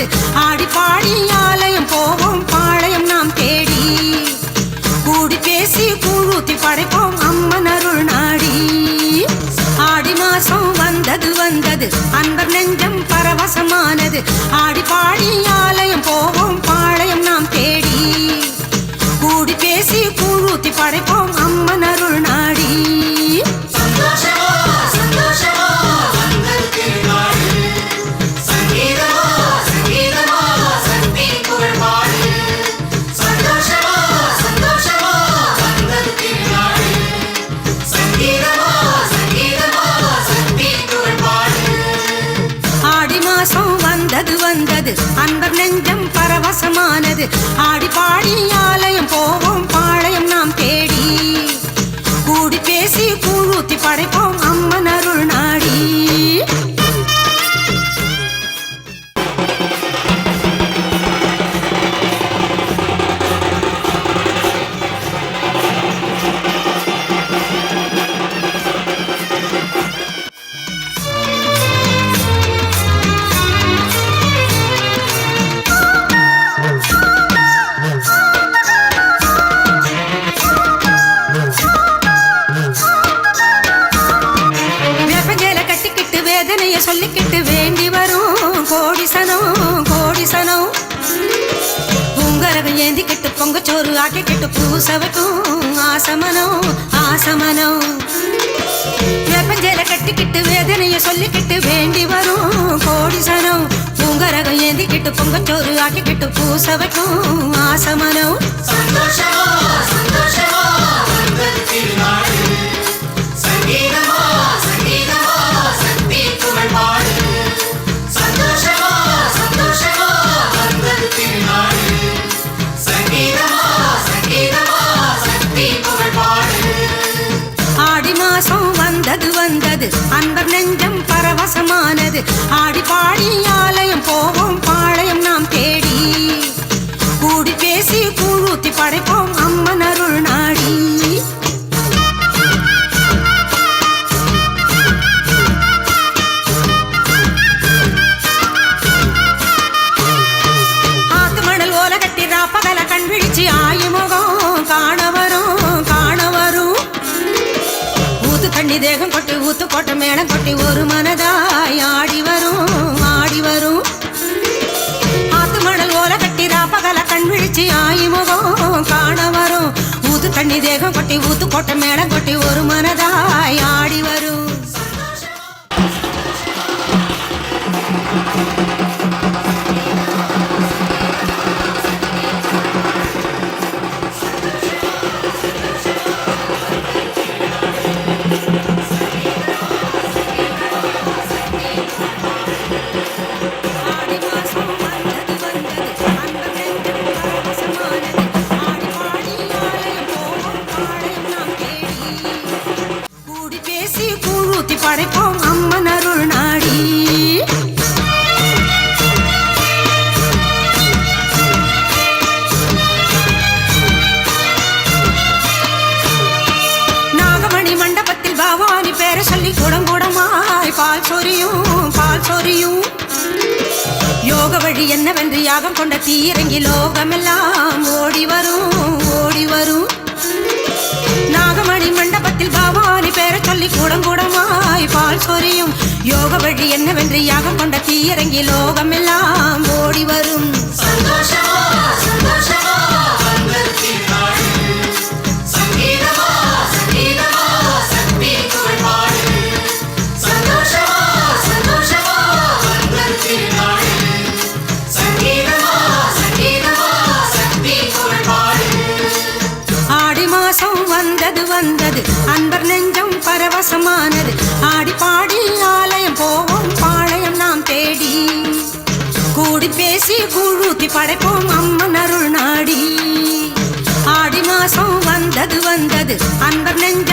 வருது ஆடி பாடி ஆலயம் போவோம் பாளையம் நாம் தேடி. கூடி பேசி கூழூத்தி படைப்போம் அம்மன் அருள் நாடி. ஆடி மாசம் வந்தது வந்தது. அன்பர் நெஞ்சம் பரவசமானது. ஆடி பாடி ஆலயம் போவோம் பாளையம் நாம் தேடி. கூடி பேசி கூழூத்தி படைப்போம் வந்தது வந்தது. அன்பர் நெஞ்சம் பரவசமானது. ஆடி பாடி ஆலயம் போவோம் பாளையம் நாம் தேடி. கூடி பேசி கூழூத்தி படைப்போம் வேதனைய சொல்லிக்கிட்டு வேண்டி வரும். கோடிசனம் கோடிசனம் பூங்கரகம் ஏந்திக்கிட்டு பொங்கச்சோறு ஆக்கிக்கிட்டு பூசவட்டும் ஆசமனம் ஆசமனம் வேப்பஞ்சேல கட்டிக்கிட்டு வேதனைய சொல்லிக்கிட்டு வேண்டி வரும். கோடிசனம் பூங்கரகம் ஏந்திக்கிட்டு பொங்கச்சோறு ஆக்கிக்கிட்டு பூசவட்டும் ஆசமனம் சந்தோஷமா சந்தோஷமா வந்தது அந்த நெஞ்சம் பரவசமானது. ஆடி பாடி ஆலயம் போவோம் பாளையம் நாம் தேடி. கூடி பேசி கூழூத்தி படைப்போம் தண்ணி தேகம் கொட்டி ஊத்து கொட்ட மேடம் கொட்டி ஒரு மனதாய் ஆடி வரும் ஆடி வரும் ஆத்து மணல் ஓல கட்டி ராப்பகல கண் விழிச்சு ஆயி முகம் காண வரும் ஊத்து தண்ணி தேகம் கொட்டி ஊத்து கொட்ட மேடம் கொட்டி ஒரு மனதாய் ஆடி வரும் Thank you. பேசி கூழூத்தி படைப்போம் அம்மன் அருள் நாடி. நாகமணி மண்டபத்தில் பவானி பேரை சொல்லி குடங்குடமாய் பால் சொரியும் பால் சொரியும். யோக வழி என்னவென்று யாகம் கொண்ட தீரங்கி லோகமெல்லாம் ஓடி வரும் ஓடி வரும். நாகமணி மண்டபத்தில் பவானி பேர சொல்லி குடங்குடமாய் பால் சொரியும் யோக வழி என்னவென்று யாகம் கொண்ட தீரங்கி லோகமெல்லாம் ஓடி வரும். வந்தது. அன்பர் நெஞ்சம் பரவசமானது. ஆடி பாடி ஆலயம் போவோம் பாளையம் நாம் தேடி. கூடி பேசி கூழூத்தி படைப்போம் அம்மன் அருள் நாடி. ஆடி மாசம் வந்தது வந்தது. அன்பர் நெஞ்சம்